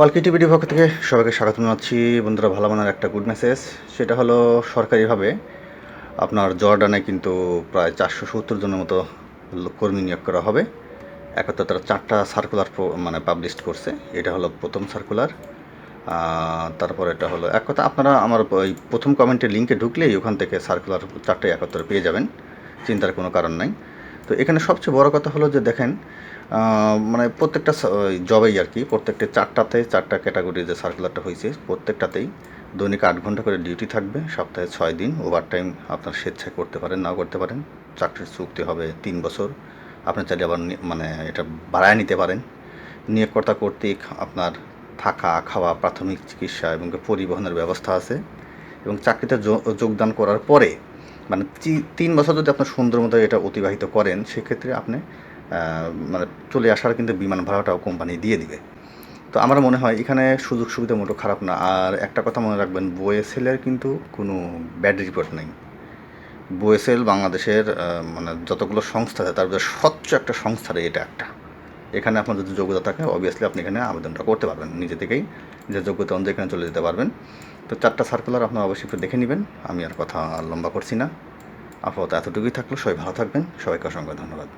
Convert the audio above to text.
অলকি টিভিটির পক্ষ থেকে সবাইকে স্বাগত জানাচ্ছি। বন্ধুরা, ভালো মানের একটা গুড মেসেজ সেটা হলো, সরকারিভাবে আপনার জর্ডানে কিন্তু প্রায় চারশো সত্তর জনের মতো কর্মী নিয়োগ করা হবে। একত্র তারা চারটা সার্কুলার মানে পাবলিশ করছে। এটা হলো প্রথম সার্কুলার তারপর এটা হলো এক কথা, আপনারা আমার ওই প্রথম কমেন্টের লিঙ্কে ঢুকলেই ওখান থেকে সার্কুলার চারটে একত্রে পেয়ে যাবেন। চিন্তার কোনো কারণ নাই। তো এখানে সবচেয়ে বড় কথা হলো যে দেখেন মানে প্রত্যেকটা জবেই আর কি, প্রত্যেকটা চারটাতে চারটা ক্যাটাগরি যে সার্কুলারটা হয়েছে প্রত্যেকটাতেই দৈনিক আট ঘণ্টা করে ডিউটি থাকবে, সপ্তাহে ছয় দিন ওভার টাইম আপনার স্বেচ্ছায় করতে পারেন, নাও করতে পারেন, চাকরির চুক্তি হবে তিন বছর, আপনি চাইলে আবার মানে এটা বাড়ায় নিতে পারেন। নিয়োগকর্তা কর্তৃক আপনার থাকা, খাওয়া, প্রাথমিক চিকিৎসা এবং পরিবহনের ব্যবস্থা আছে এবং চাকরিতে যোগদান করার পরে মানে তিন বছর যদি আপনার সুন্দর মতো এটা অতিবাহিত করেন, সেক্ষেত্রে আপনি মানে চলে আসার কিন্তু বিমান ভাড়াটাও কোম্পানি দিয়ে দিবে। তো আমার মনে হয় এখানে সুযোগ সুবিধা মোটো খারাপ না। আর একটা কথা মনে রাখবেন বোয়েসেলের কিন্তু কোনো ব্যাড রিপোর্ট নেই। বোয়েসেল বাংলাদেশের মানে যতগুলো সংস্থা আছে, তার স্বচ্ছ একটা সংস্থার এটা একটা। এখানে আপনার যদি যোগ্যতা থাকে অবভিয়াসলি আপনি এখানে আবেদনটা করতে পারবেন। নিজে থেকেই যে যোগ্যতা অনুযায়ী এখানে চলে যেতে পারবেন। তো চারটা সার্কুলার আপনার অবশ্যই একটু দেখে নেবেন। আমি আর কথা লম্বা করছি না। আপাতত এতটুকুই থাকল। সবাই ভালো থাকবেন। সবাইকে অসংখ্য ধন্যবাদ।